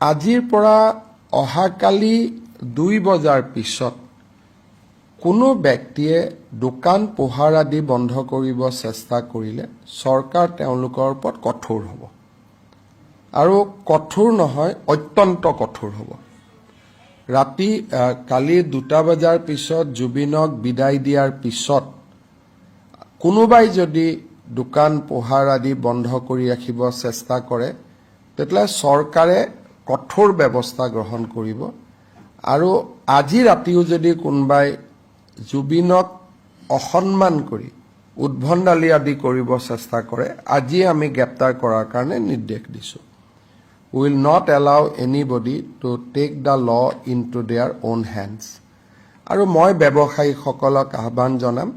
আজিৰ পৰা অহাকালি দুই বজাৰ পিছত কোনো ব্যক্তিয়ে দোকান পোহাৰ আদি বন্ধ কৰিব চেষ্টা কৰিলে চৰকাৰ তেওঁলোকৰ ওপৰত কঠোৰ হ'ব। আৰু কঠোৰ নহয় অত্যন্ত কঠোৰ হ'ব। ৰাতি কালি দুটা বজাৰ পিছত জুবিনক বিদায় দিয়াৰ পিছত কোনোবাই যদি দোকান পোহাৰ আদি বন্ধ কৰি ৰাখিব চেষ্টা কৰে তেতিয়াহ'লে চৰকাৰে কঠোৰ ব্যৱস্থা গ্ৰহণ কৰিব। আৰু আজি ৰাতিও যদি কোনোবাই জুবিনক অসন্মান কৰি উদ্ভণ্ডালি আদি কৰিব চেষ্টা কৰে আজি আমি গ্ৰেপ্তাৰ কৰাৰ কাৰণে নিৰ্দেশ দিছোঁ। Will not allow anybody to take the law into their own hands আৰু মই ব্যৱসায়ীসকলক আহ্বান জনাম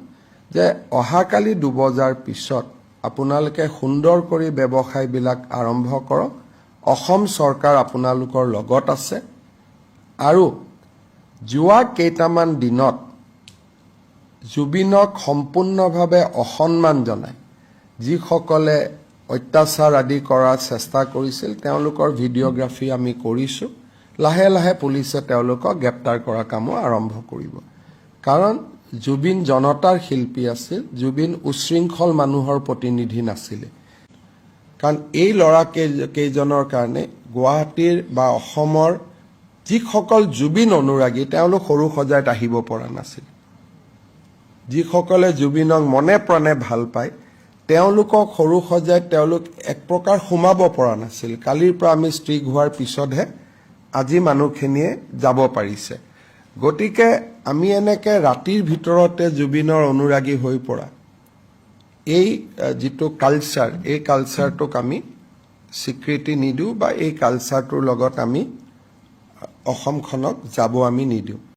যে অহাকালি দুবজাৰ পিছত আপোনালোকে সুন্দৰ কৰি ব্যৱসায়বিলাক আৰম্ভ কৰক। অসম চৰকাৰ আপোনালোকৰ লগত আছে। আৰু যোৱা কেইটামান দিনত জুবিনক সম্পূৰ্ণভাৱে অসন্মান জনাই যিসকলে অত্যাচাৰ আদি কৰাৰ চেষ্টা কৰিছিল তেওঁলোকৰ ভিডিঅ'গ্ৰাফী আমি কৰিছোঁ। লাহে লাহে পুলিচে তেওঁলোকক গ্ৰেপ্তাৰ কৰা কামো আৰম্ভ কৰিব। কাৰণ জুবিন জনতাৰ শিল্পী আছিল জুবিন উশৃংখল মানুহৰ প্ৰতিনিধি নাছিলে। কাৰণ এই ল'ৰা কেই- কেইজনৰ কাৰণে গুৱাহাটীৰ বা অসমৰ যিসকল জুবিন অনুৰাগী তেওঁলোক সৰু সজাইত আহিব পৰা নাছিল। যিসকলে জুবিনক মনে প্ৰাণে ভাল পায় তেওঁলোকক সৰু সজাইত তেওঁলোক এক প্ৰকাৰ সোমাব পৰা নাছিল। কালিৰ পৰা আমি ষ্ট্ৰিক হোৱাৰ পিছতহে আজি মানুহখিনিয়ে যাব পাৰিছে। গতিকে আমি এনেকে ৰাতিৰ ভিতৰতে জুবিনৰ অনুৰাগী হৈ পৰা এই যিটো কালচাৰ এই কালচাৰটোক আমি স্বীকৃতি নিদিওঁ বা এই কালচাৰটোৰ লগত আমি অসমখনক যাব আমি নিদিওঁ।